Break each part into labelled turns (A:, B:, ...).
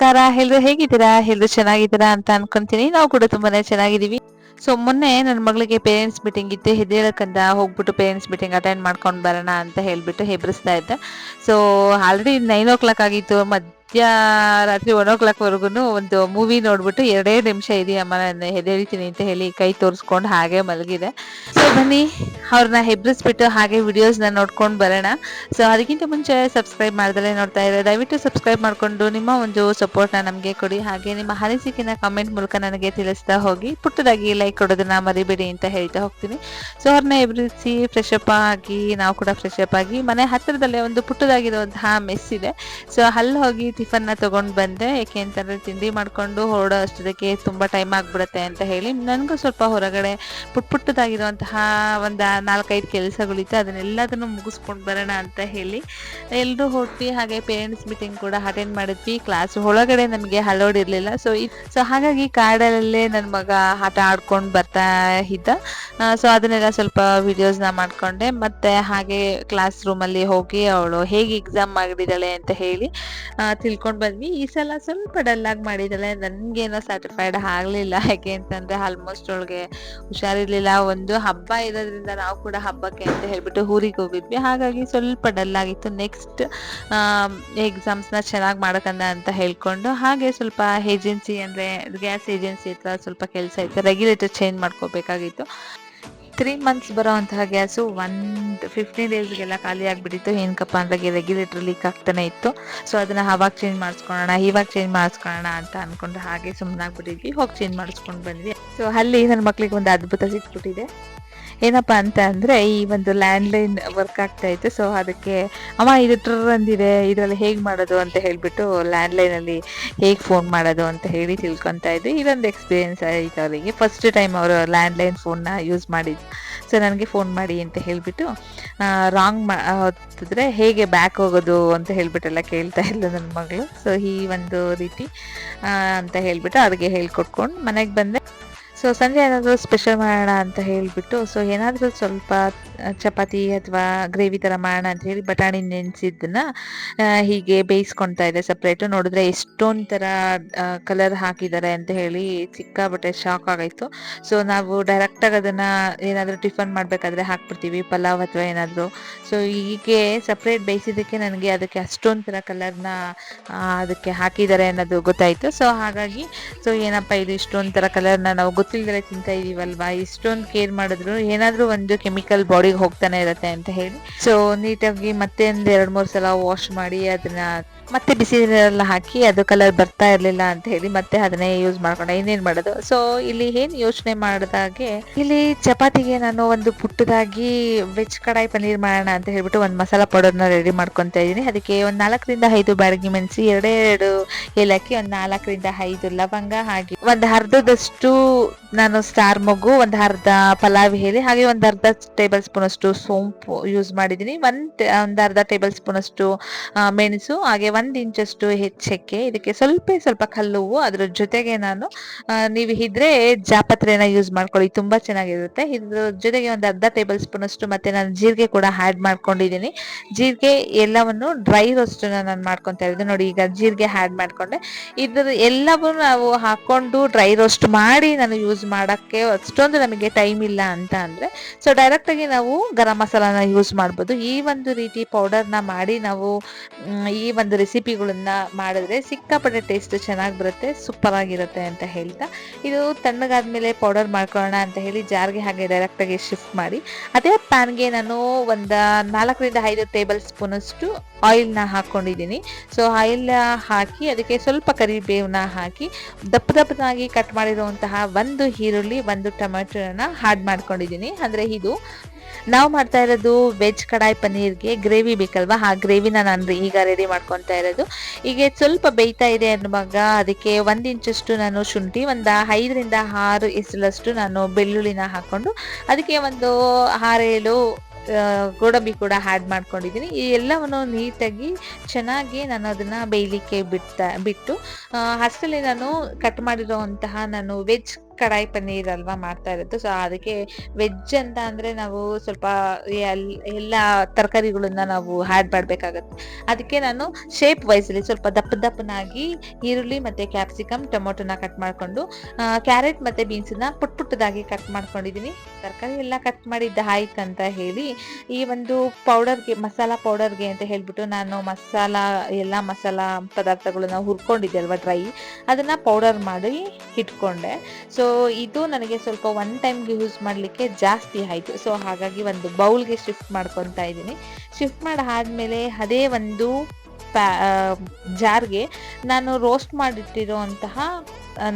A: ನಮಸ್ಕಾರ. ಎಲ್ರು ಹೇಗಿದ್ದೀರಾ? ಎಲ್ರು ಚೆನ್ನಾಗಿದ್ದೀರಾ ಅಂತ ಅನ್ಕೊಂತೀನಿ. ನಾವು ಕೂಡ ತುಂಬಾನೇ ಚೆನ್ನಾಗಿದ್ದೀವಿ. ಸೊ ಮೊನ್ನೆ ನನ್ನ ಮಗಳಿಗೆ ಪೇರೆಂಟ್ಸ್ ಮೀಟಿಂಗ್ ಇತ್ತು. ಹೆದ್ದೇಳಕ್ಕಂತ ಹೋಗ್ಬಿಟ್ಟು ಪೇರೆಂಟ್ಸ್ ಮೀಟಿಂಗ್ ಅಟೆಂಡ್ ಮಾಡ್ಕೊಂಡು ಬರೋಣ ಅಂತ ಹೇಳ್ಬಿಟ್ಟು ಹೆಬ್ರಿಸ್ತಾ ಇದ್ದೆ. So already nine o'clock ಆಗಿತ್ತು ಮಧ್ಯ ರಾತ್ರಿ ಒನ್ ಓ ಕ್ಲಾಕ್ ವರೆಗೂ ಒಂದು ಮೂವಿ ನೋಡ್ಬಿಟ್ಟು ಎರಡೇ ನಿಮಿಷ ಇದೆಯಮ್ಮ ನಾನು ಹೆದೇಳ್ತೀನಿ ಅಂತ ಹೇಳಿ ಕೈ ತೋರಿಸ್ಕೊಂಡು ಹಾಗೆ ಮಲಗಿದೆ. ಸೊ ಬನ್ನಿ ಅವ್ರನ್ನ ಹೆಬ್ರಿಸ್ಬಿಟ್ಟು ಹಾಗೆ ವಿಡಿಯೋಸ್ನ ನೋಡ್ಕೊಂಡು ಬರೋಣ. ಸೊ ಅದಕ್ಕಿಂತ ಮುಂಚೆ ಸಬ್ಸ್ಕ್ರೈಬ್ ಮಾಡ್ದಲೇ ನೋಡ್ತಾ ಇದ್ದಾರೆ ದಯವಿಟ್ಟು ಸಬ್ಸ್ಕ್ರೈಬ್ ಮಾಡಿಕೊಂಡು ನಿಮ್ಮ ಒಂದು ಸಪೋರ್ಟ್ನ ನಮಗೆ ಕೊಡಿ. ಹಾಗೆ ನಿಮ್ಮ ಅನಿಸಿಕೆನ ಕಮೆಂಟ್ ಮೂಲಕ ನನಗೆ ತಿಳಿಸ್ತಾ ಹೋಗಿ, ಪುಟ್ಟದಾಗಿ ಲೈಕ್ ಕೊಡೋದನ್ನ ಮರಿಬೇಡಿ ಅಂತ ಹೇಳ್ತಾ ಹೋಗ್ತೀನಿ. ಸೊ ಅವ್ರನ್ನ ಎಬ್ರಿಸಿ ಫ್ರೆಶ್ ಅಪ್ ಆಗಿ, ನಾವು ಕೂಡ ಫ್ರೆಶ್ ಆಗಿ, ಮನೆ ಹತ್ತಿರದಲ್ಲೇ ಒಂದು ಪುಟ್ಟದಾಗಿರುವಂತಹ ಮೆಸ್ ಇದೆ. ಸೊ ಅಲ್ಲಿ ಹೋಗಿ ಟಿಫನ್ನ ತಗೊಂಡು ಬಂದೆ ಯಾಕೆ ಅಂತಂದರೆ ತಿಂಡಿ ಮಾಡ್ಕೊಂಡು ಹೊರಡೋ ಅಷ್ಟೊದಕ್ಕೆ ತುಂಬಾ ಟೈಮ್ ಆಗಿಬಿಡುತ್ತೆ ಅಂತ ಹೇಳಿ. ನನಗೂ ಸ್ವಲ್ಪ ಹೊರಗಡೆ ಪುಟ್ ಪುಟ್ಟದಾಗಿರುವಂತಹ ಒಂದು ನಾಲ್ಕೈದು ಕೆಲಸಗಳಿತ್ತು. ಅದನ್ನೆಲ್ಲದನ್ನು ಮುಗಿಸ್ಕೊಂಡು ಬರೋಣ ಅಂತ ಹೇಳಿ ಎಲ್ಲರೂ ಹೊರಟ್ವಿ ಹಾಗೆ ಪೇರೆಂಟ್ಸ್ ಮೀಟಿಂಗ್ ಕೂಡ ಅಟೆಂಡ್ ಮಾಡಿದ್ವಿ. ಕ್ಲಾಸ್ ಒಳಗಡೆ ನಮಗೆ ಹಲೋಡ್ ಇರಲಿಲ್ಲ. ಸೊ ಸೊ ಹಾಗಾಗಿ ಕಾಡಲ್ಲೇ ನನ್ನ ಮಗ ಆಟ ಆಡ್ಕೊಂಡು ಬರ್ತಾ ಇದ್ದ. ಸೊ ಅದನ್ನೆಲ್ಲ ಸ್ವಲ್ಪ ವಿಡಿಯೋಸ್ನ ಮಾಡ್ಕೊಂಡೆ. ಮತ್ತೆ ಹಾಗೆ ಕ್ಲಾಸ್ ರೂಮಲ್ಲಿ ಹೋಗಿ ಅವಳು ಹೇಗೆ ಎಕ್ಸಾಮ್ ಮಾಡಿದ್ದಾಳೆ ಅಂತ ಹೇಳಿ ತಿಳ್ಕೊಂಡು ಬಂದ್ವಿ. ಈ ಸಲ ಸ್ವಲ್ಪ ಡಲ್ ಆಗಿ ಮಾಡಿದ್ದಾಳೆ ನನಗೇನೋ ಸ್ಯಾಟಿಸ್ಫೈಡ್ ಆಗಲಿಲ್ಲ. ಯಾಕೆ ಅಂತಂದ್ರೆ ಆಲ್ಮೋಸ್ಟ್ ಅವಳಿಗೆ ಹುಷಾರಿರ್ಲಿಲ್ಲ. ಒಂದು ಹಬ್ಬ ಇರೋದ್ರಿಂದ ನಾವು ಕೂಡ ಹಬ್ಬಕ್ಕೆ ಅಂತ ಹೇಳ್ಬಿಟ್ಟು ಊರಿಗೆ ಹೋಗಿದ್ವಿ. ಹಾಗಾಗಿ ಸ್ವಲ್ಪ ಡಲ್ ಆಗಿತ್ತು. ನೆಕ್ಸ್ಟ್ ಎಕ್ಸಾಮ್ಸ್ನ ಚೆನ್ನಾಗಿ ಮಾಡಕಂದ ಅಂತ ಹೇಳ್ಕೊಂಡು ಹಾಗೆ ಸ್ವಲ್ಪ ಏಜೆನ್ಸಿ ಅಂದ್ರೆ ಗ್ಯಾಸ್ ಏಜೆನ್ಸಿ ಹತ್ರ ಸ್ವಲ್ಪ ಕೆಲಸ ಇತ್ತು. ರೆಗ್ಯುಲೇಟರ್ ಚೇಂಜ್ ಮಾಡ್ಕೋಬೇಕಾಗಿತ್ತು. ತ್ರೀ ಮಂತ್ಸ್ ಬರೋವಂತಹ ಗ್ಯಾಸು ಒನ್ ಫಿಫ್ಟೀನ್ ಡೇಸ್ಗೆಲ್ಲ ಖಾಲಿ ಆಗಿಬಿಟ್ಟಿತ್ತು. ಏನಕ್ಕಪ್ಪ ಅಂದ್ರೆ ರೆಗ್ಯುಲೇಟರ್ ಲೀಕ್ ಆಗ್ತಾನೆ ಇತ್ತು. ಸೊ ಅದನ್ನ ಅವಾಗ ಚೇಂಜ್ ಮಾಡಿಸ್ಕೊಳ್ಳೋಣ, ಇವಾಗ ಚೇಂಜ್ ಮಾಡಿಸ್ಕೊಳ್ಳೋಣ ಅಂತ ಅಂದ್ಕೊಂಡು ಹಾಗೆ ಸುಮ್ಮನಾಗ್ಬಿಟ್ಟಿದ್ವಿ ಹೋಗಿ ಚೇಂಜ್ ಮಾಡಿಸ್ಕೊಂಡು ಬಂದ್ವಿ. ಸೊ ಅಲ್ಲಿ ನನ್ನ ಮಕ್ಳಿಗೆ ಒಂದು ಅದ್ಭುತ ಸಿಕ್ಬಿಟ್ಟಿದೆ. ಏನಪ್ಪ ಅಂತ ಅಂದರೆ ಈ ಒಂದು ಲ್ಯಾಂಡ್ ಲೈನ್ ವರ್ಕ್ ಆಗ್ತಾ ಇತ್ತು. ಸೊ ಅದಕ್ಕೆ, ಅಮ್ಮ, ಇದು ಟ್ರರ್ ಅಂದಿದೆ, ಇದರಲ್ಲಿ ಹೇಗೆ ಮಾಡೋದು? ಅಂತ ಹೇಳ್ಬಿಟ್ಟು ಲ್ಯಾಂಡ್ ಲೈನಲ್ಲಿ ಹೇಗೆ ಫೋನ್ ಮಾಡೋದು ಅಂತ ಹೇಳಿ ತಿಳ್ಕೊತಾ ಇದ್ವಿ. ಇದೊಂದು ಎಕ್ಸ್ಪೀರಿಯನ್ಸ್ ಆಯಿತು ಅವರಿಗೆ. ಫಸ್ಟ್ ಟೈಮ್ ಅವರು ಲ್ಯಾಂಡ್ ಲೈನ್ ಫೋನ್ನ ಯೂಸ್ ಮಾಡಿದ್ದು. ಸೊ ನನಗೆ ಫೋನ್ ಮಾಡಿ ಅಂತ ಹೇಳ್ಬಿಟ್ಟು ರಾಂಗ್ ಮಾ ಹೇಗೆ ಬ್ಯಾಕ್ ಹೋಗೋದು? ಅಂತ ಹೇಳಿಬಿಟ್ಟೆಲ್ಲ ಕೇಳ್ತಾ ಇಲ್ಲ ನನ್ನ ಮಗಳು. ಸೊ ಈ ಒಂದು ರೀತಿ ಅಂತ ಹೇಳ್ಬಿಟ್ಟು ಅವ್ರಿಗೆ ಹೇಳ್ಕೊಟ್ಕೊಂಡು ಮನೆಗೆ ಬಂದೆ. ಸೊ ಸಂಜೆ ಏನಾದರೂ ಸ್ಪೆಷಲ್ ಮಾಡೋಣ ಅಂತ ಹೇಳಿಬಿಟ್ಟು ಸೊ ಏನಾದರೂ ಸ್ವಲ್ಪ ಚಪಾತಿ ಅಥವಾ ಗ್ರೇವಿ ಥರ ಮಾಡೋಣ ಅಂತ ಹೇಳಿ ಬಟಾಣಿ ನೆನೆಸಿದ್ದನ್ನ ಹೀಗೆ ಬೇಯಿಸ್ಕೊಳ್ತಾ ಇದೆ ಸಪ್ರೇಟ್ ನೋಡಿದ್ರೆ ಎಷ್ಟೊಂದು ಥರ ಕಲರ್ ಹಾಕಿದ್ದಾರೆ ಅಂತ ಹೇಳಿ ಸಿಕ್ಕಾಬಟ್ಟೆ ಶಾಕ್ ಆಗೈತು ಸೊ ನಾವು ಡೈರೆಕ್ಟಾಗಿ ಅದನ್ನು ಏನಾದರೂ ಟಿಫನ್ ಮಾಡಬೇಕಾದ್ರೆ ಹಾಕ್ಬಿಡ್ತೀವಿ, ಪಲಾವ್ ಅಥವಾ ಏನಾದರೂ. ಸೊ ಹೀಗೆ ಸಪ್ರೇಟ್ ಬೇಯಿಸಿದ್ದಕ್ಕೆ ನನಗೆ ಅದಕ್ಕೆ ಅಷ್ಟೊಂದು ಥರ ಕಲರ್ನ ಅದಕ್ಕೆ ಹಾಕಿದ್ದಾರೆ ಅನ್ನೋದು ಗೊತ್ತಾಯಿತು. ಸೊ ಹಾಗಾಗಿ ಸೊ ಏನಪ್ಪ ಇದು ಇಷ್ಟೊಂದು ಥರ ಕಲರ್ನ ನಾವು ಗೊತ್ತಿಲ್ಲದೆ ತಿಂತಾ ಇದೀವಲ್ವಾ? ಇಷ್ಟೊಂದು ಕೇರ್ ಮಾಡಿದ್ರು ಏನಾದರೂ ಒಂದು ಕೆಮಿಕಲ್ ಬಾಡಿಗೆ ಹೋಗ್ತಾನೆ ಇರತ್ತೆ ಅಂತ ಹೇಳಿ. ಸೊ ನೀಟಾಗಿ ಮತ್ತೆ ಒಂದ್ ಎರಡ್ ಮೂರು ಸಲ ವಾಶ್ ಮಾಡಿ, ಅದನ್ನ ಮತ್ತೆ ಬಿಸಿ ನೀರೆಲ್ಲ ಹಾಕಿ ಅದು ಕಲರ್ ಬರ್ತಾ ಇರಲಿಲ್ಲ ಅಂತ ಹೇಳಿ ಮತ್ತೆ ಅದನ್ನೇ ಯೂಸ್ ಮಾಡ್ಕೊಂಡೆ. ಇನ್ನೇನು ಮಾಡೋದು? ಸೊ ಇಲ್ಲಿ ಏನು ಯೋಚನೆ ಮಾಡಿದಾಗೆ ಇಲ್ಲಿ ಚಪಾತಿಗೆ ನಾನು ಒಂದು ಪುಟ್ಟದಾಗಿ ವೆಜ್ ಕಡಾಯಿ ಪನ್ನೀರ್ ಮಾಡೋಣ ಅಂತ ಹೇಳ್ಬಿಟ್ಟು ಒಂದು ಮಸಾಲ ಪೌಡರ್ನ ರೆಡಿ ಮಾಡ್ಕೊತಾ ಇದ್ದೀನಿ. ಅದಕ್ಕೆ ಒಂದು ನಾಲ್ಕರಿಂದ ಐದು ಬ್ಯಾಡಗಿ ಮೆಣಸಿ ಎರಡೆರಡು ಎರಡು ಏಲಕ್ಕಿ, ಒಂದು ನಾಲ್ಕರಿಂದ ಐದು ಲವಂಗ, ಹಾಗೆ ಒಂದು ಅರ್ಧದಷ್ಟು ನಾನು ಸ್ಟಾರ್ ಮಗು, ಒಂದು ಅರ್ಧ ಪಲಾವ್ ಹೇಳಿ, ಹಾಗೆ ಒಂದು ಅರ್ಧ ಟೇಬಲ್ ಸ್ಪೂನ್ ಅಷ್ಟು ಸೋಂಪು ಯೂಸ್ ಮಾಡಿದ್ದೀನಿ. ಒಂದು ಒಂದು ಅರ್ಧ ಟೇಬಲ್ ಸ್ಪೂನ್ ಅಷ್ಟು ಮೆಣಸು, ಹಾಗೆ ಒಂದು ಇಂಚಷ್ಟು ಹೆಚ್ಚಕ್ಕೆ ಇದಕ್ಕೆ ಸ್ವಲ್ಪ ಸ್ವಲ್ಪ ಕಲ್ಲುವು ಅದ್ರ ಜೊತೆಗೆ ನಾನು ನೀವು ಇದ್ರೆ ಜಾಪತ್ರೆನ ಯೂಸ್ ಮಾಡ್ಕೊಳ್ಳಿ, ತುಂಬಾ ಚೆನ್ನಾಗಿರುತ್ತೆ. ಇದ್ರ ಜೊತೆಗೆ ಒಂದು ಅರ್ಧ ಟೇಬಲ್ ಸ್ಪೂನ್ ಅಷ್ಟು ಮತ್ತೆ ನಾನು ಜೀರಿಗೆ ಕೂಡ ಆ್ಯಡ್ ಮಾಡ್ಕೊಂಡಿದ್ದೀನಿ. ಜೀರಿಗೆ ಎಲ್ಲವನ್ನು ಡ್ರೈ ರೋಸ್ಟ್ ನಾನು ಮಾಡ್ಕೊತಾ ಇದ್ದೆ ನೋಡಿ ಈಗ ಜೀರಿಗೆ ಆ್ಯಡ್ ಮಾಡ್ಕೊಂಡೆ. ಇದ್ರ ಎಲ್ಲವೂ ನಾವು ಹಾಕೊಂಡು ಡ್ರೈ ರೋಸ್ಟ್ ಮಾಡಿ ನಾನು ಯೂಸ್ ಮಾಡೋಕ್ಕೆ ಅಷ್ಟೊಂದು ನಮಗೆ ಟೈಮ್ ಇಲ್ಲ ಅಂತ ಅಂದರೆ ಸೊ ಡೈರೆಕ್ಟಾಗಿ ನಾವು ಗರಂ ಮಸಾಲಾನ ಯೂಸ್ ಮಾಡ್ಬೋದು. ಈ ಒಂದು ರೀತಿ ಪೌಡರ್ನ ಮಾಡಿ ನಾವು ಈ ಒಂದು ರೆಸಿಪಿಗಳನ್ನ ಮಾಡಿದ್ರೆ ಸಿಕ್ಕಾಪಟ್ಟೆ ಟೇಸ್ಟ್ ಚೆನ್ನಾಗಿ ಬರುತ್ತೆ ಸೂಪರ್ ಆಗಿರುತ್ತೆ ಅಂತ ಹೇಳ್ತಾ, ಇದು ತಣ್ಣಗಾದ್ಮೇಲೆ ಪೌಡರ್ ಮಾಡ್ಕೊಳ್ಳೋಣ ಅಂತ ಹೇಳಿ ಜಾರ್ಗೆ ಹಾಗೆ ಡೈರೆಕ್ಟಾಗಿ ಶಿಫ್ಟ್ ಮಾಡಿ, ಅದೇ ಪ್ಯಾನ್ಗೆ ನಾನು ಒಂದು ನಾಲ್ಕರಿಂದ ಐದು ಟೇಬಲ್ ಸ್ಪೂನ್ ಅಷ್ಟು ಆಯಿಲ್ನ ಹಾಕ್ಕೊಂಡಿದ್ದೀನಿ. ಸೊ ಆಯಿಲ್ ಹಾಕಿ ಅದಕ್ಕೆ ಸ್ವಲ್ಪ ಕರಿಬೇವನ್ನ ಹಾಕಿ, ದಪ್ಪ ದಪ್ಪನಾಗಿ ಕಟ್ ಮಾಡಿರುವಂತಹ ಒಂದು ಈರುಳ್ಳಿ, ಒಂದು ಟೊಮೆಟೊನ ಹಾಡ್ ಮಾಡ್ಕೊಂಡಿದ್ದೀನಿ. ಅಂದರೆ ಇದು ನಾವು ಮಾಡ್ತಾ ಇರೋದು ವೆಜ್ ಕಡಾಯಿ ಪನ್ನೀರ್ಗೆ ಗ್ರೇವಿ ಬೇಕಲ್ವಾ? ಆ ಗ್ರೇವಿನ ನಾನು ಈಗ ರೆಡಿ ಮಾಡ್ಕೊತಾ ಇರೋದು. ಈಗ ಸ್ವಲ್ಪ ಬೇಯ್ತಾ ಇದೆ ಅನ್ನುವಾಗ ಅದಕ್ಕೆ ಒಂದು ಇಂಚಷ್ಟು ನಾನು ಶುಂಠಿ, ಒಂದು ಐದರಿಂದ ಆರು ಇಸಲಷ್ಟು ನಾನು ಬೆಳ್ಳುಳ್ಳಿನ ಹಾಕ್ಕೊಂಡು ಅದಕ್ಕೆ ಒಂದು ಆರೇಳು ಗೋಡಂಬಿ ಕೂಡ ಆ್ಯಡ್ ಮಾಡ್ಕೊಂಡಿದ್ದೀನಿ. ಈ ಎಲ್ಲವನ್ನು ನೀಟಾಗಿ ಚೆನ್ನಾಗಿ ನಾನು ಅದನ್ನು ಬೇಯಲಿಕ್ಕೆ ಬಿಡ್ತಾ, ಬಿಟ್ಟು ಅಷ್ಟರಲ್ಲಿ ನಾನು ಕಟ್ ಮಾಡಿರೋವಂತಹ ನಾನು ವೆಜ್ ಕಡಾಯಿ ಪನ್ನೀರ್ ಅಲ್ವಾ ಮಾಡ್ತಾ ಇರೋದು. ಸೊ ಅದಕ್ಕೆ ವೆಜ್ ಅಂತ ಅಂದ್ರೆ ನಾವು ಸ್ವಲ್ಪ ಎಲ್- ಎಲ್ಲ ತರಕಾರಿಗಳನ್ನ ನಾವು ಹ್ಯಾಡ್ ಮಾಡ್ಬೇಕಾಗತ್ತೆ. ಅದಕ್ಕೆ ನಾನು ಶೇಪ್ ವೈಸಲ್ಲಿ ಸ್ವಲ್ಪ ದಪ್ಪ ದಪ್ಪನಾಗಿ ಈರುಳ್ಳಿ ಮತ್ತೆ ಕ್ಯಾಪ್ಸಿಕಮ್ ಟೊಮೊಟೊನ ಕಟ್ ಮಾಡ್ಕೊಂಡು ಕ್ಯಾರೆಟ್ ಮತ್ತೆ ಬೀನ್ಸ್ನ ಪುಟ್ ಪುಟ್ಟದಾಗಿ ಕಟ್ ಮಾಡ್ಕೊಂಡಿದ್ದೀನಿ ತರಕಾರಿ ಎಲ್ಲ ಕಟ್ ಮಾಡಿದ್ದ ಆಯ್ತು ಅಂತ ಹೇಳಿ, ಈ ಒಂದು ಪೌಡರ್ಗೆ ಮಸಾಲಾ ಪೌಡರ್ಗೆ ಅಂತ ಹೇಳ್ಬಿಟ್ಟು ನಾನು ಮಸಾಲ, ಎಲ್ಲ ಮಸಾಲ ಪದಾರ್ಥಗಳನ್ನ ಹುರ್ಕೊಂಡಿದ್ದೆ ಅಲ್ವಾ ಡ್ರೈ ಅದನ್ನ ಪೌಡರ್ ಮಾಡಿ ಇಟ್ಕೊಂಡೆ. ಸೊ ಇದು ನನಗೆ ಸ್ವಲ್ಪ ಒನ್ ಟೈಮ್ಗೆ ಯೂಸ್ ಮಾಡಲಿಕ್ಕೆ ಜಾಸ್ತಿ ಆಯಿತು. ಸೊ ಹಾಗಾಗಿ ಒಂದು ಬೌಲ್ಗೆ ಶಿಫ್ಟ್ ಮಾಡ್ಕೊತಾ ಇದ್ದೀನಿ. ಶಿಫ್ಟ್ ಮಾಡಿ ಆದಮೇಲೆ ಅದೇ ಒಂದು ಪ್ಯಾ ಜಾರ್ಗೆ ನಾನು ರೋಸ್ಟ್ ಮಾಡಿಟ್ಟಿರುವಂತಹ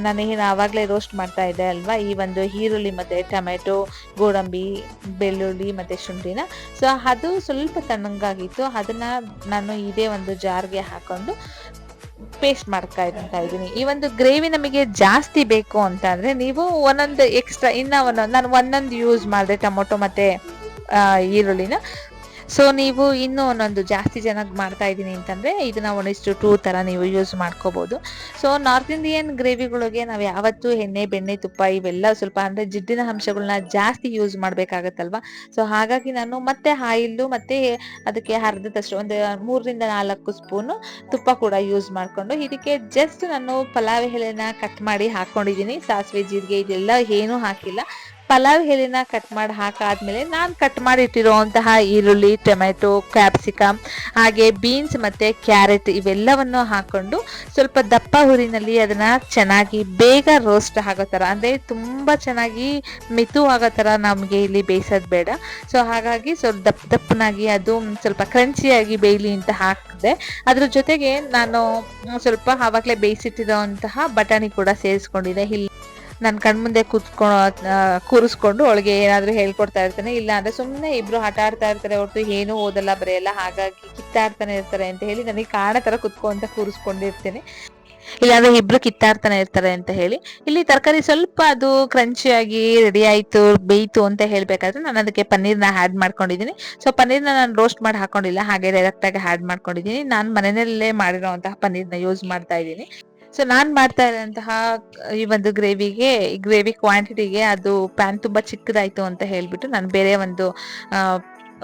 A: ನಾನೇನು ಆವಾಗಲೇ ರೋಸ್ಟ್ ಮಾಡ್ತಾ ಇದ್ದೆ ಅಲ್ವಾ? ಈ ಒಂದು ಈರುಳ್ಳಿ ಮತ್ತು ಟೊಮೆಟೊ, ಗೋಡಂಬಿ, ಬೆಳ್ಳುಳ್ಳಿ ಮತ್ತು ಶುಂಠಿನ. ಸೊ ಅದು ಸ್ವಲ್ಪ ತಣ್ಣಗಾಗಿತ್ತು. ಅದನ್ನು ನಾನು ಇದೇ ಒಂದು ಜಾರ್ಗೆ ಹಾಕೊಂಡು ಪೇಸ್ಟ್ ಮಾಡ್ತಾ ಇದ್ದೀನಿ. ಈ ಒಂದು ಗ್ರೇವಿ ನಮಗೆ ಜಾಸ್ತಿ ಬೇಕು ಅಂತ ಅಂದ್ರೆ ನೀವು ಒಂದೊಂದು ಎಕ್ಸ್ಟ್ರಾ ಇನ್ನ ಒಂದೊಂದು, ನಾನು ಒಂದೊಂದು ಯೂಸ್ ಮಾಡಿದೆ ಟೊಮೊಟೊ ಮತ್ತೆ ಈರುಳ್ಳಿನ. ಸೊ ನೀವು ಇನ್ನೂ ಒಂದೊಂದು ಜಾಸ್ತಿ ಜನಕ್ಕೆ ಮಾಡ್ತಾ ಇದ್ದೀನಿ ಅಂತಂದ್ರೆ ಇದನ್ನ ಒಂದಿಷ್ಟು ಟೂ ತರ ನೀವು ಯೂಸ್ ಮಾಡ್ಕೋಬೋದು. ಸೊ ನಾರ್ತ್ ಇಂಡಿಯನ್ ಗ್ರೇವಿಗಳಿಗೆ ನಾವು ಯಾವತ್ತೂ ಎಣ್ಣೆ, ಬೆಣ್ಣೆ, ತುಪ್ಪ ಇವೆಲ್ಲ ಸ್ವಲ್ಪ ಅಂದ್ರೆ ಜಿಡ್ಡಿನ ಅಂಶಗಳನ್ನ ಜಾಸ್ತಿ ಯೂಸ್ ಮಾಡಬೇಕಾಗತ್ತಲ್ವ? ಸೊ ಹಾಗಾಗಿ ನಾನು ಮತ್ತೆ ಆಯಿಲ್ಲು ಮತ್ತೆ ಅದಕ್ಕೆ ಅರ್ಧದಷ್ಟು ಒಂದು ಮೂರರಿಂದ ನಾಲ್ಕು ಸ್ಪೂನು ತುಪ್ಪ ಕೂಡ ಯೂಸ್ ಮಾಡಿಕೊಂಡು ಇದಕ್ಕೆ ಜಸ್ಟ್ ನಾನು ಪಲಾವ್ ಎಲೆನ ಕಟ್ ಮಾಡಿ ಹಾಕೊಂಡಿದ್ದೀನಿ ಸಾಸಿವೆ, ಜೀರಿಗೆ, ಇದೆಲ್ಲ ಏನೂ ಹಾಕಿಲ್ಲ. ಪಲಾವ್ ಎಲೆನ ಕಟ್ ಮಾಡಿ ಹಾಕಾದ್ಮೇಲೆ ನಾನು ಕಟ್ ಮಾಡಿ ಇಟ್ಟಿರುವಂತಹ ಈರುಳ್ಳಿ, ಟೊಮೆಟೊ ಕ್ಯಾಪ್ಸಿಕಮ್ ಹಾಗೆ ಬೀನ್ಸ್ ಮತ್ತೆ ಕ್ಯಾರೆಟ್ ಇವೆಲ್ಲವನ್ನು ಹಾಕೊಂಡು ಸ್ವಲ್ಪ ದಪ್ಪ ಹುರಿನಲ್ಲಿ ಅದನ್ನ ಚೆನ್ನಾಗಿ ಬೇಗ ರೋಸ್ಟ್ ಆಗೋ ಥರ ಅಂದರೆ ತುಂಬ ಚೆನ್ನಾಗಿ ಮಿತು ಆಗೋ ಥರ ನಮಗೆ ಇಲ್ಲಿ ಬೇಯಿಸೋದು ಬೇಡ. ಸೊ ಹಾಗಾಗಿ ಸ್ವಲ್ಪ ದಪ್ಪ ದಪ್ಪನಾಗಿ ಅದು ಸ್ವಲ್ಪ ಕ್ರಂಚಿಯಾಗಿ ಬೇಯಲಿ ಅಂತ ಹಾಕಿದೆ. ಅದ್ರ ಜೊತೆಗೆ ನಾನು ಸ್ವಲ್ಪ ಆವಾಗಲೇ ಬೇಯಿಸಿಟ್ಟಿರೋಂತಹ ಬಟಾಣಿ ಕೂಡ ಸೇರಿಸ್ಕೊಂಡಿದ್ದೆ. ಇಲ್ಲಿ ನನ್ನ ಕಣ್ಮುಂದೆ ಮುಂದೆ ಆ, ಕೂರಿಸ್ಕೊಂಡು ಅವಳಿಗೆ ಏನಾದರೂ ಹೇಳ್ಕೊಡ್ತಾ ಇರ್ತಾನೆ. ಇಲ್ಲ ಅಂದ್ರೆ ಸುಮ್ಮನೆ ಇಬ್ರು ಆಟ ಆಡ್ತಾ ಇರ್ತಾರೆ ಹೊರತು ಏನೂ ಓದಲ್ಲ ಬರೆಯಲ್ಲ ಹಾಗಾಗಿ ಕಿತ್ತಾಡ್ತಾನೆ ಇರ್ತಾರೆ ಅಂತ ಹೇಳಿ ನನಗೆ ಕಾಣ ತರ ಕುತ್ಕೊಂತ ಇಲ್ಲ ಇಲ್ಲಾಂದ್ರೆ ಇಬ್ರು ಕಿತ್ತಾಡ್ತಾನೆ ಇರ್ತಾರೆ ಅಂತ ಹೇಳಿ. ಇಲ್ಲಿ ತರಕಾರಿ ಸ್ವಲ್ಪ ಅದು ಕ್ರಂಚಿಯಾಗಿ ರೆಡಿ ಆಯ್ತು ಬೇಯ್ತು ಅಂತ ಹೇಳ್ಬೇಕಾದ್ರೆ ನಾನು ಅದಕ್ಕೆ ಪನ್ನೀರ್ನ ಆ್ಯಡ್ ಮಾಡ್ಕೊಂಡಿದ್ದೀನಿ. ಸೊ ಪನ್ನೀರ್ನ ನಾನು ರೋಸ್ಟ್ ಮಾಡಿ ಹಾಕೊಂಡಿಲ್ಲ ಹಾಗೆ ಡೈರೆಕ್ಟ್ ಆಗಿ ಆ್ಯಡ್ ಮಾಡ್ಕೊಂಡಿದ್ದೀನಿ. ನಾನು ಮನೆಯಲ್ಲೇ ಮಾಡಿರೋಂತಹ ಪನ್ನೀರ್ನ ಯೂಸ್ ಮಾಡ್ತಾ ಇದ್ದೀನಿ. ಸೊ ನಾನ್ ಮಾಡ್ತಾ ಇರೋಂತಹ ಈ ಒಂದು ಗ್ರೇವಿಗೆ ಗ್ರೇವಿ ಕ್ವಾಂಟಿಟಿಗೆ ಅದು ಪ್ಯಾನ್ ತುಂಬಾ ಚಿಕ್ಕದಾಯ್ತು ಅಂತ ಹೇಳ್ಬಿಟ್ಟು ನಾನು ಬೇರೆ ಒಂದು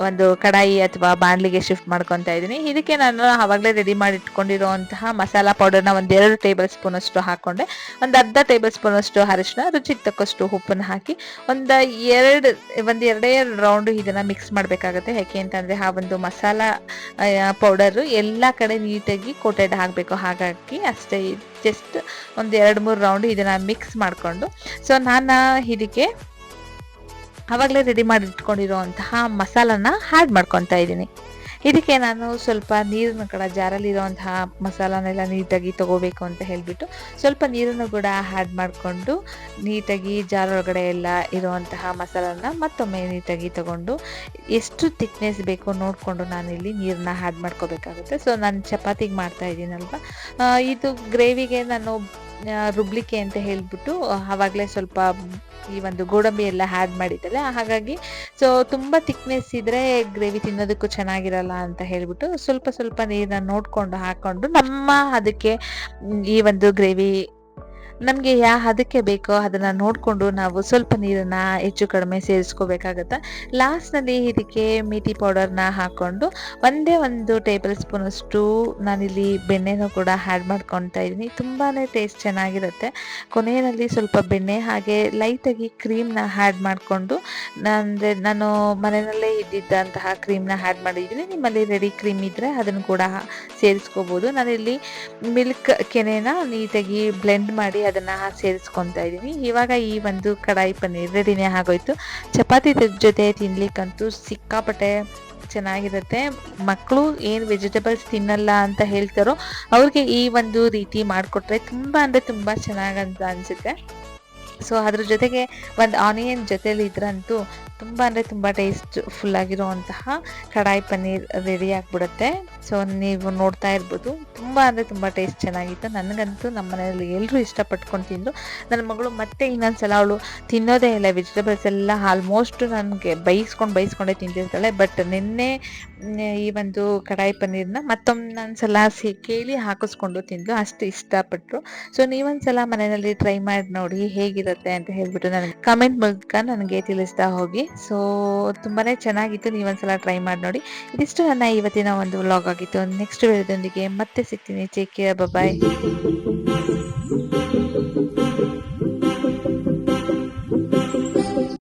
A: ಒಂದು ಕಡಾಯಿ ಅಥವಾ ಬಾಣಲಿಗೆ ಶಿಫ್ಟ್ ಮಾಡ್ಕೊತಾ ಇದ್ದೀನಿ. ಇದಕ್ಕೆ ನಾನು ಆವಾಗಲೇ ರೆಡಿ ಮಾಡಿ ಇಟ್ಕೊಂಡಿರುವಂತಹ ಮಸಾಲಾ ಪೌಡರ್ನ ಒಂದೆರಡು ಟೇಬಲ್ ಸ್ಪೂನ್ ಅಷ್ಟು ಹಾಕೊಂಡೆ. ಒಂದು ಅರ್ಧ ಟೇಬಲ್ ಸ್ಪೂನ್ ಅಷ್ಟು ಅರಿಶಿನ ರುಚಿಗೆ ತಕ್ಕಷ್ಟು ಉಪ್ಪನ್ನು ಹಾಕಿ ಒಂದು ಎರಡು, ಒಂದು ಎರಡೇ ರೌಂಡ್ ಇದನ್ನು ಮಿಕ್ಸ್ ಮಾಡಬೇಕಾಗುತ್ತೆ. ಯಾಕೆ ಅಂತಂದರೆ ಆ ಒಂದು ಮಸಾಲ ಪೌಡರು ಎಲ್ಲ ಕಡೆ ನೀಟಾಗಿ ಕೋಟೆಡ್ ಆಗಬೇಕು. ಹಾಗಾಗಿ ಅಷ್ಟೇ ಜಸ್ಟ್ ಒಂದು ಎರಡು ಮೂರು ರೌಂಡ್ ಇದನ್ನು ಮಿಕ್ಸ್ ಮಾಡಿಕೊಂಡು. ಸೊ ನಾನು ಇದಕ್ಕೆ ಆವಾಗಲೇ ರೆಡಿ ಮಾಡಿ ಇಟ್ಕೊಂಡಿರೋವಂತಹ ಮಸಾಲನ ಹ್ಯಾಡ್ ಮಾಡ್ಕೊತಾ ಇದ್ದೀನಿ. ಇದಕ್ಕೆ ನಾನು ಸ್ವಲ್ಪ ನೀರನ್ನು ಕೂಡ ಜಾರಲ್ಲಿರೋವಂತಹ ಮಸಾಲನೆಲ್ಲ ನೀಟಾಗಿ ತಗೋಬೇಕು ಅಂತ ಹೇಳಿಬಿಟ್ಟು ಸ್ವಲ್ಪ ನೀರನ್ನು ಕೂಡ ಆ್ಯಡ್ ಮಾಡಿಕೊಂಡು ನೀಟಾಗಿ ಜಾರೊಳಗಡೆ ಎಲ್ಲ ಇರುವಂತಹ ಮಸಾಲನ ಮತ್ತೊಮ್ಮೆ ನೀಟಾಗಿ ತಗೊಂಡು ಎಷ್ಟು ತಿಕ್ನೆಸ್ ಬೇಕೋ ನೋಡಿಕೊಂಡು ನಾನಿಲ್ಲಿ ನೀರನ್ನ ಆ್ಯಡ್ ಮಾಡ್ಕೋಬೇಕಾಗುತ್ತೆ. ಸೊ ನಾನು ಚಪಾತಿಗೆ ಮಾಡ್ತಾ ಇದ್ದೀನಲ್ವ? ಇದು ಗ್ರೇವಿಗೆ ನಾನು ರುಬ್ಲಿಕ್ಕೆ ಅಂತ ಹೇಳ್ಬಿಟ್ಟು ಆವಾಗಲೇ ಸ್ವಲ್ಪ ಈ ಒಂದು ಗೋಡಂಬಿ ಎಲ್ಲ ಹ್ಯಾಡ್ ಮಾಡಿದ್ದಲ್ಲ ಹಾಗಾಗಿ ಸೊ ತುಂಬ ಥಿಕ್ನೆಸ್ ಇದ್ರೆ ಗ್ರೇವಿ ತಿನ್ನೋದಕ್ಕೂ ಚೆನ್ನಾಗಿರಲ್ಲ ಅಂತ ಹೇಳ್ಬಿಟ್ಟು ಸ್ವಲ್ಪ ಸ್ವಲ್ಪ ನೀರನ್ನ ನೋಡಿಕೊಂಡು ಹಾಕ್ಕೊಂಡು ನಮ್ಮ ಅದಕ್ಕೆ ಈ ಒಂದು ಗ್ರೇವಿ ನಮಗೆ ಯಾ, ಅದಕ್ಕೆ ಬೇಕೋ ಅದನ್ನು ನೋಡಿಕೊಂಡು ನಾವು ಸ್ವಲ್ಪ ನೀರನ್ನ ಹೆಚ್ಚು ಕಡಿಮೆ ಸೇರಿಸ್ಕೋಬೇಕಾಗತ್ತೆ? ಲಾಸ್ಟ್ನಲ್ಲಿ ಇದಕ್ಕೆ ಮೀಟಿ ಪೌಡರ್ನ ಹಾಕ್ಕೊಂಡು ಒಂದೇ ಒಂದು ಟೇಬಲ್ ಸ್ಪೂನ್ ಅಷ್ಟು ನಾನಿಲ್ಲಿ ಬೆಣ್ಣೆನೂ ಕೂಡ ಆ್ಯಡ್ ಮಾಡ್ಕೊತಾ ಇದ್ದೀನಿ. ತುಂಬಾ ಟೇಸ್ಟ್ ಚೆನ್ನಾಗಿರುತ್ತೆ. ಕೊನೆಯಲ್ಲಿ ಸ್ವಲ್ಪ ಬೆಣ್ಣೆ ಹಾಗೆ ಲೈಟಾಗಿ ಕ್ರೀಮ್ನ ಆ್ಯಡ್ ಮಾಡಿಕೊಂಡು ಅಂದರೆ ನಾನು ಮನೆಯಲ್ಲೇ ಇದ್ದಿದ್ದಂತಹ ಕ್ರೀಮ್ನ ಆ್ಯಡ್ ಮಾಡಿದ್ದೀನಿ. ನಿಮ್ಮಲ್ಲಿ ರೆಡಿ ಕ್ರೀಮ್ ಇದ್ದರೆ ಅದನ್ನು ಕೂಡ ಸೇರಿಸ್ಕೋಬೋದು. ನಾನಿಲ್ಲಿ ಮಿಲ್ಕ್ ಕೆನೆನ ನೀಟಾಗಿ ಬ್ಲೆಂಡ್ ಮಾಡಿ ಅದನ್ನು ಸೇರಿಸ್ಕೊತಾ ಇದ್ದೀನಿ. ಇವಾಗ ಈ ಒಂದು ಕಡಾಯಿ ಪನ್ನೀರ್ ರೆಡಿನೇ ಆಗೋಯ್ತು. ಚಪಾತಿ ಜೊತೆ ತಿನ್ಲಿಕ್ಕಂತೂ ಸಿಕ್ಕಾಪಟ್ಟೆ ಚೆನ್ನಾಗಿರುತ್ತೆ. ಮಕ್ಕಳು ಏನು ವೆಜಿಟೇಬಲ್ಸ್ ತಿನ್ನಲ್ಲ ಅಂತ ಹೇಳ್ತಾರೋ ಅವ್ರಿಗೆ ಈ ಒಂದು ರೀತಿ ಮಾಡಿಕೊಟ್ರೆ ತುಂಬ ಅಂದರೆ ತುಂಬ ಚೆನ್ನಾಗಂತ ಅನಿಸುತ್ತೆ. ಸೊ ಅದ್ರ ಜೊತೆಗೆ ಒಂದು ಆನಿಯನ್ ಜೊತೆಲಿ ಇದ್ರಂತೂ ತುಂಬ ಅಂದರೆ ತುಂಬ ಟೇಸ್ಟ್ ಫುಲ್ ಆಗಿರುವಂತಹ ಕಡಾಯಿ ಪನ್ನೀರ್ ರೆಡಿ ಆಗಿಬಿಡುತ್ತೆ. ಸೊ ನೀವು ನೋಡ್ತಾ ಇರ್ಬೋದು. ತುಂಬ ಅಂದರೆ ತುಂಬ ಟೇಸ್ಟ್ ಚೆನ್ನಾಗಿತ್ತು. ನನಗಂತೂ ನಮ್ಮ ಮನೆಯಲ್ಲಿ ಎಲ್ಲರೂ ಇಷ್ಟಪಟ್ಕೊಂಡು ತಿಂದರು ನನ್ನ ಮಗಳು ಮತ್ತೆ ಇನ್ನೊಂದ್ಸಲ ಅವಳು ತಿನ್ನೋದೇ ಇಲ್ಲ. ವೆಜಿಟೇಬಲ್ಸ್ ಎಲ್ಲ ಆಲ್ಮೋಸ್ಟ್ ನನಗೆ ಬೈಸ್ಕೊಂಡು ಬೈಸ್ಕೊಂಡೇ ತಿಂತಿರ್ತಾಳೆ. ಬಟ್ ನಿನ್ನೆ ಈ ಒಂದು ಕಡಾಯಿ ಪನ್ನೀರ್ನ ಮತ್ತೊಂದೊಂದ್ಸಲ ಸಿ, ಕೇಳಿ ಹಾಕಿಸ್ಕೊಂಡು ತಿಂದು ಅಷ್ಟು ಇಷ್ಟಪಟ್ಟರು ಸೊ ನೀವೊಂದ್ಸಲ ಮನೆಯಲ್ಲಿ ಟ್ರೈ ಮಾಡಿ ನೋಡಿ ಹೇಗಿರುತ್ತೆ ಅಂತ ಹೇಳಿಬಿಟ್ಟು ನನಗೆ ಕಮೆಂಟ್ ಮೂಲಕ ನನಗೆ ತಿಳಿಸ್ತಾ ಹೋಗಿ. ಸೊ ತುಂಬಾ ಚೆನ್ನಾಗಿತ್ತು. ನೀವೊಂದ್ಸಲ ಟ್ರೈ ಮಾಡಿ ನೋಡಿ. ಇದಿಷ್ಟು ನನ್ನ ಇವತ್ತಿನ ಒಂದು ವ್ಲಾಗ್ ಆಗಿತ್ತು. ನೆಕ್ಸ್ಟ್ ವಿಡಿಯೋದೊಂದಿಗೆ ಮತ್ತೆ ಸಿಗ್ತೀನಿ. ಚೇಕ್ ಬಾಯ್